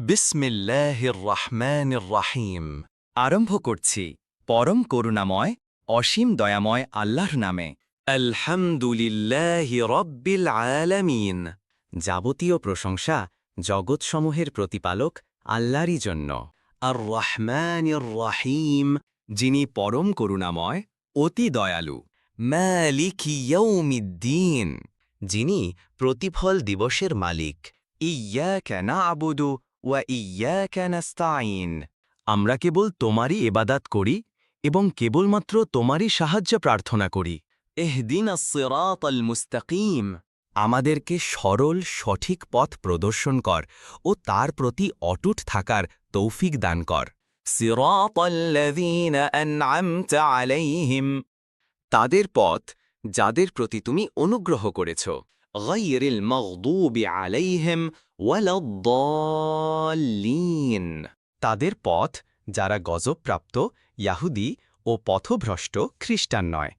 বিসমিল্লাহির রহমানির রাহিম আরম্ভ করছি। পরম করুণাময়, অসীম দয়াময় আল্লাহর নামে। আলহামদুলিল্লাহ রব্বিল আলামিন। যাবতীয় প্রশংসা জগৎসমূহের প্রতিপালক আল্লাহরই জন্য। আর রহম্যান রাহিম যিনি পরম করুণাময়, অতি দয়ালু। মালিকিয়ৌমিদ্দিন যিনি প্রতিফল দিবসের মালিক। ইয়া কেনা আবুদু ওয়া আমরা কেবল তোমারই এবাদাত করি এবং কেবলমাত্র তোমারই সাহায্য প্রার্থনা করি। এহদিন আসিরাত মুস্তাকিম। আমাদেরকে সরল সঠিক পথ প্রদর্শন কর ও তার প্রতি অটুট থাকার তৌফিক দান কর। তাদের পথ যাদের প্রতি তুমি অনুগ্রহ করেছ। غير المغضوب عليهم ولا الضالين তাদের পথ যারা গজবপ্রাপ্ত ইয়াহুদি ও পথভ্রষ্ট খ্রিস্টান নয়